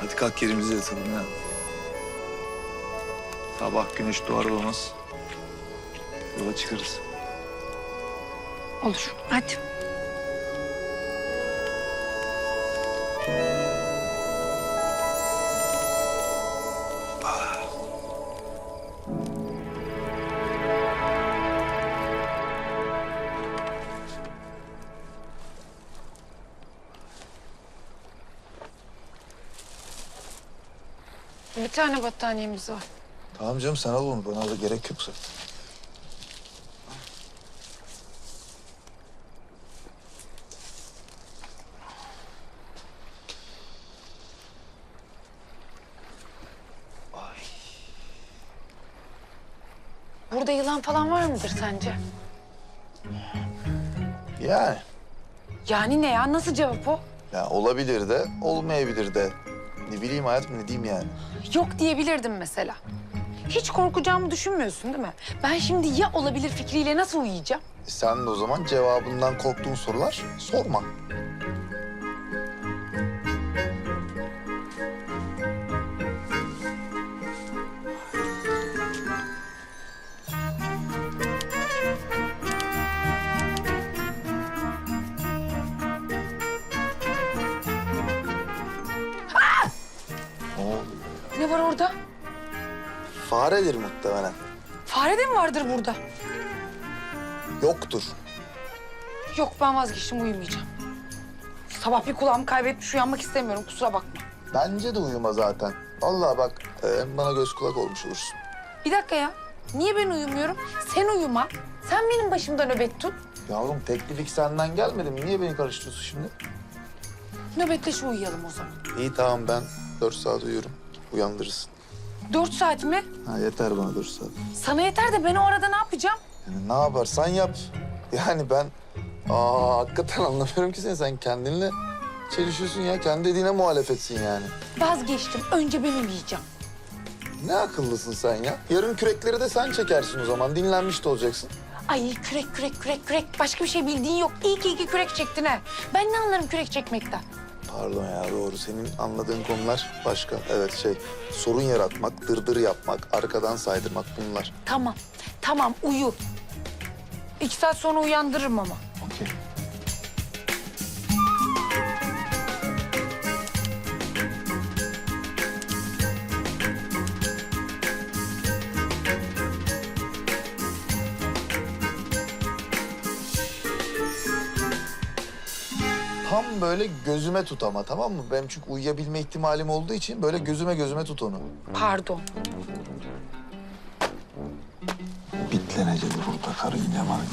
Hadi kalk yerimize yatalım ya. Sabah güneş doğar doğmaz yola çıkarız. Olur. Hadi. Bir tane battaniyemiz var. Tamam canım sen al onu bana da gerek yok zaten. Burada yılan falan var mıdır sence? Yani Yani ne ya? Nasıl cevap o? ya olabilir de olmayabilir de. Ne bileyim hayatım ne diyeyim yani. Yok diyebilirdim mesela. Hiç korkacağımı düşünmüyorsun değil mi? Ben şimdi ya olabilir fikriyle nasıl uyuyacağım? E sen de o zaman cevabından korktuğun sorular sorma. Ne var orada? Faredir muhtemelen. Fare de mi vardır burada? Yoktur. Yok ben vazgeçtim uyumayacağım. Sabah bir kulağımı kaybetmiş uyanmak istemiyorum kusura bakma. Bence de uyuma zaten. Vallahi bak e, bana göz kulak olmuş olursun. Bir dakika ya. Niye ben uyumuyorum? Sen uyuma. Sen benim başımda nöbet tut. Yavrum teklifik senden gelmedi mi? Niye beni karıştırıyorsun şimdi? Nöbetleşe uyuyalım o zaman. İyi tamam ben dört saat uyuyorum. Uyandırırsın. Dört saat mi? Ha yeter bana dört saat. Sana yeter de ben o arada ne yapacağım? Yani ne yaparsan yap. Yani ben aa hakikaten anlamıyorum ki seni. Sen kendinle çelişiyorsun ya. Kendi dediğine muhalefetsin yani. Vazgeçtim. Önce ben uyuyacağım. Ne akıllısın sen ya. Yarın kürekleri de sen çekersin o zaman. Dinlenmiş de olacaksın. Ay kürek kürek kürek kürek. Başka bir şey bildiğin yok. İyi ki iki kürek çektin ha. Ben ne anlarım kürek çekmekten? Pardon ya doğru. Senin anladığın konular başka. Evet şey sorun yaratmak, dırdır yapmak, arkadan saydırmak bunlar. Tamam. Tamam uyu. İki saat sonra uyandırırım ama. Okey. Tam böyle gözüme tut ama tamam mı? Benim çünkü uyuyabilme ihtimalim olduğu için böyle gözüme gözüme tut onu. Pardon. Bitlenecek burada karınca marınca.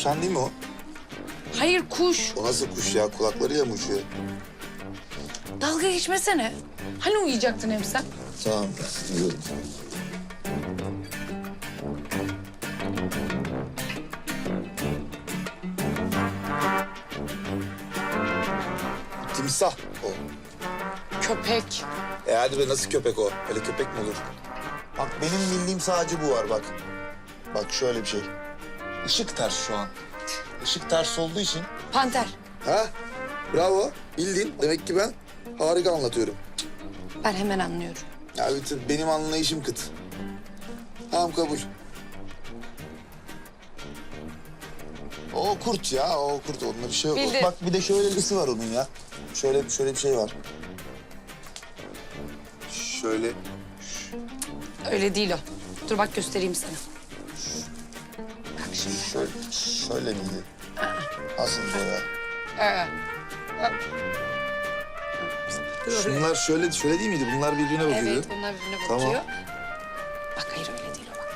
Tavşan değil mi o? Hayır kuş. O nasıl kuş ya? Kulaklarıyla mı uçuyor? Dalga geçmesene. Hani uyuyacaktın hem sen? Tamam. Uyuyorum. Timsah o. Köpek. E hadi be nasıl köpek o? Öyle köpek mi olur? Bak benim bildiğim sadece bu var bak. Bak şöyle bir şey. Işık ters şu an. Işık ters olduğu için Panter. Ha? Bravo. Bildin. Demek ki ben harika anlatıyorum. Ben hemen anlıyorum. Ya bütün benim anlayışım kıt. Tamam kabul. O kurt ya, o kurt. Onunla bir şey yok. Bildim. Bak bir de şöyle birisi var onun ya. Şöyle şöyle bir şey var. Şöyle Öyle değil o. Dur bak göstereyim sana. Şöyle, şöyle miydi? Aslında ya. Ee, dur. Şunlar şöyle şöyle değil miydi? Bunlar birbirine bakıyordu. Evet bunlar birbirine Tamam. bakıyor. Bak hayır öyle değil o bak.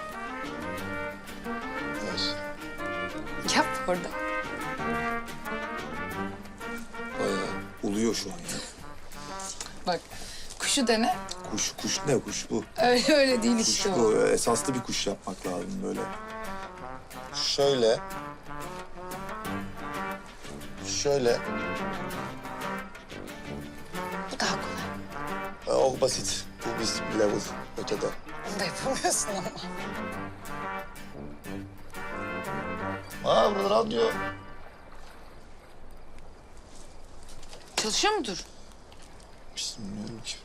Evet. Yap orada. Bayağı uluyor şu an ya. Bak kuşu dene. Kuş, kuş ne kuş bu? Öyle öyle değil Kuş işte o. bu. Esaslı bir kuş yapmak lazım böyle. Şöyle. Şöyle. Bu daha kolay. Ee, O basit. Bu biz level ötede. Bunu da yapamıyorsun ama. Aa burada radyo. Çalışıyor mudur? Bilmiyorum ki.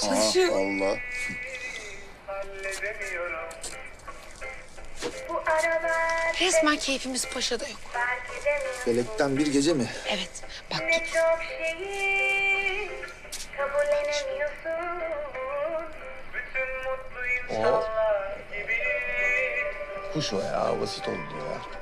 Çalışıyor. Allah. Halledemiyorum. Bu aralar Resmen keyfimiz paşada yok. Felekten bir gece mi? Evet. Bak insanlar gibi. Kuş o ya. Basit oldu ya.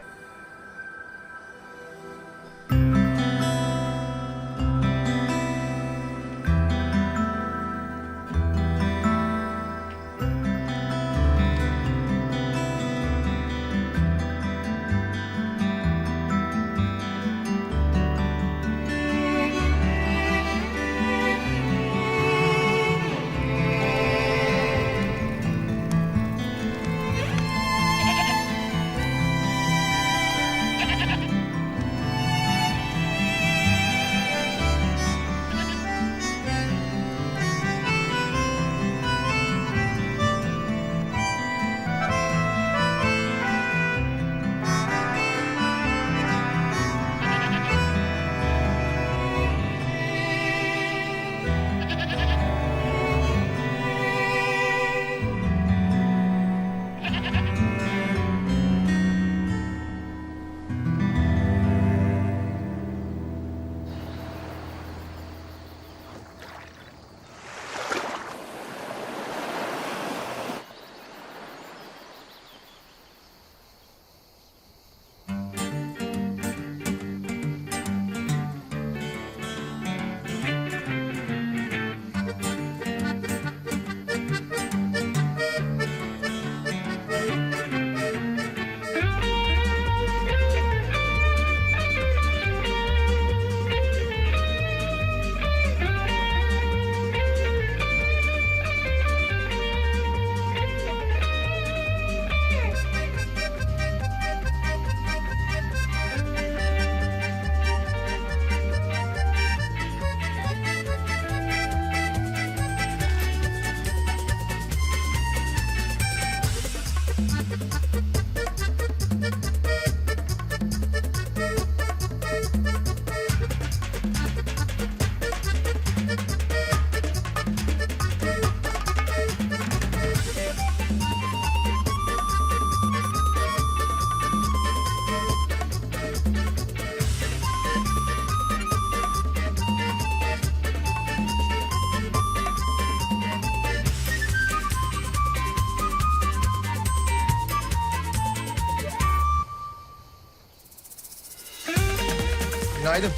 Günaydın.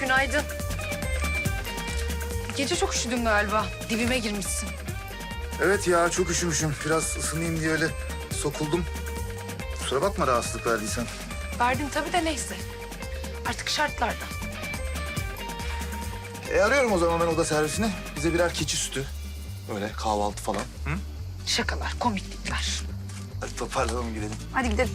Günaydın. Gece çok üşüdün galiba. Dibime girmişsin. Evet ya çok üşümüşüm. Biraz ısınayım diye öyle sokuldum. Kusura bakma rahatsızlık verdiysen. Verdim tabii de neyse. Artık şartlarda. E arıyorum o zaman ben oda servisini. Bize birer keçi sütü. Öyle kahvaltı falan. Hı? Şakalar, komiklikler. Hadi toparlanalım gidelim. Hadi gidelim.